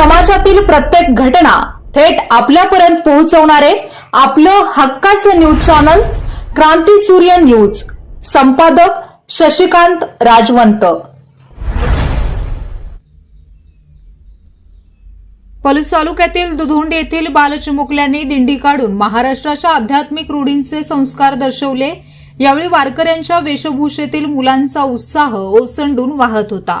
समाजातील प्रत्येक घटना थेट आपल्यापर्यंत पोहोचवणारे आपलं हक्काचं न्यूज चॅनल क्रांती सूर्य न्यूज. संपादक शशिकांत राजवंत. पलूस तालुक्यातील दुधोंडी येथील बालचिमुकल्यांनी दिंडी काढून महाराष्ट्राच्या आध्यात्मिक रूढींचे संस्कार दर्शवले. यावेळी वारकऱ्यांच्या वेशभूषेतील मुलांचा उत्साह ओसंडून वाहत होता.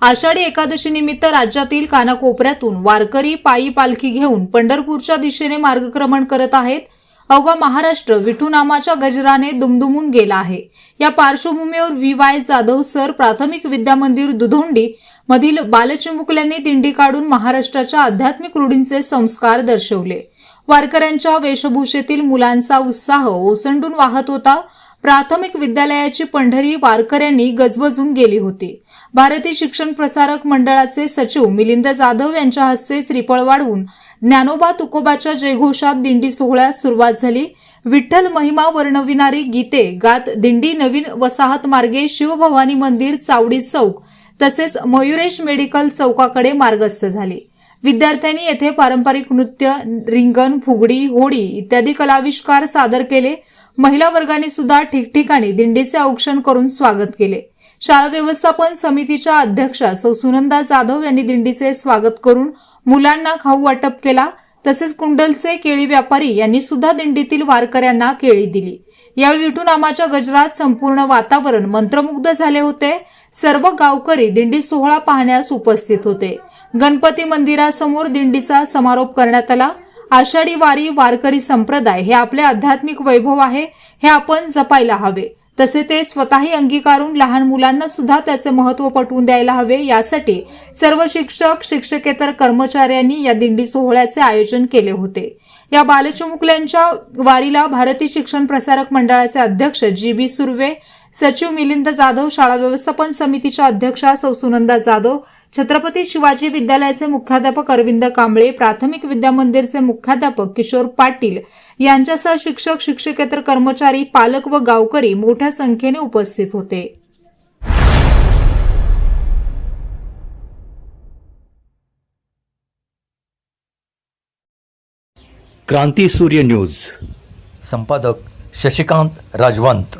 आषाढी एकादशी निमित्त राज्यातील कानाकोपऱ्यातून वारकरी पायी पालखी घेऊन पंढरपूरच्या दिशेने मार्गक्रमण करत आहेत. अवघा महाराष्ट्र विठू नामाच्या गजराने दुमदुमून गेला आहे. या पार्श्वभूमीवर व्ही. वाय. जाधव सर प्राथमिक विद्या मंदिर दुधोंडी मधील बालचिमुकल्यांनी दिंडी काढून महाराष्ट्राच्या आध्यात्मिक रूढींचे संस्कार दर्शवले. वारकऱ्यांच्या वेशभूषेतील मुलांचा उत्साह ओसंडून वाहत होता. प्राथमिक विद्यालयाची पंढरी वारकऱ्यांनी गजबजून गेली होती. भारतीय शिक्षण प्रसारक मंडळाचे सचिव मिलिंद जाधव यांच्या हस्ते श्रीफळ वाढवून ज्ञानोबा तुकोबाच्या जयघोषात दिंडी सोहळ्यास सुरुवात झाली. विठ्ठल महिमा वर्णविणारी गीते गात दिंडी नवीन वसाहत मार्गे शिवभवानी मंदिर चावडी चौक तसेच मयुरेश मेडिकल चौकाकडे मार्गस्थ झाली. विद्यार्थ्यांनी येथे पारंपरिक नृत्य रिंगण फुगडी होडी इत्यादी कलाविष्कार सादर केले. महिला वर्गाने सुद्धा ठिकठिकाणी दिंडीचे औक्षण करून स्वागत केले. शाळा व्यवस्थापन समितीच्या अध्यक्षा सौ सुनंदा जाधव यांनी दिंडीचे स्वागत करून मुलांना खाऊ वाटप केला. तसेच कुंडलचे केळी व्यापारी यांनी सुद्धा दिंडीतील वारकऱ्यांना केळी दिली. यावेळी विठू नामाच्या गजरात संपूर्ण वातावरण मंत्रमुग्ध झाले होते. सर्व गावकरी दिंडी सोहळा पाहण्यास उपस्थित होते. गणपती मंदिरासमोर दिंडीचा समारोप करण्यात आला. आषाढी वारी वारकरी संप्रदाय हे आपले आध्यात्मिक वैभव आहे हे आपण जपायला हवे. तसे ते स्वतःही अंगीकारून लहान मुलांना सुद्धा त्याचे महत्त्व पटवून द्यायला हवे यासाठी सर्व शिक्षक शिक्षकेतर कर्मचाऱ्यांनी या दिंडी सोहळ्याचे आयोजन केले होते. या बालचिमुकल्यांच्या वारीला भारतीय शिक्षण प्रसारक मंडळाचे अध्यक्ष जी बी सुर्वे सचिव मिलिंद जाधव शाळा व्यवस्थापन समितीच्या अध्यक्षा सौ सुनंदा जाधव छत्रपती शिवाजी विद्यालयाचे मुख्याध्यापक अरविंद कांबळे प्राथमिक विद्या मंदिरचे मुख्याध्यापक किशोर पाटील यांच्यासह शिक्षक शिक्षकेतर कर्मचारी पालक व गावकरी मोठ्या संख्येने उपस्थित होते. क्रांती सूर्य न्यूज. संपादक शशिकांत राजवंत.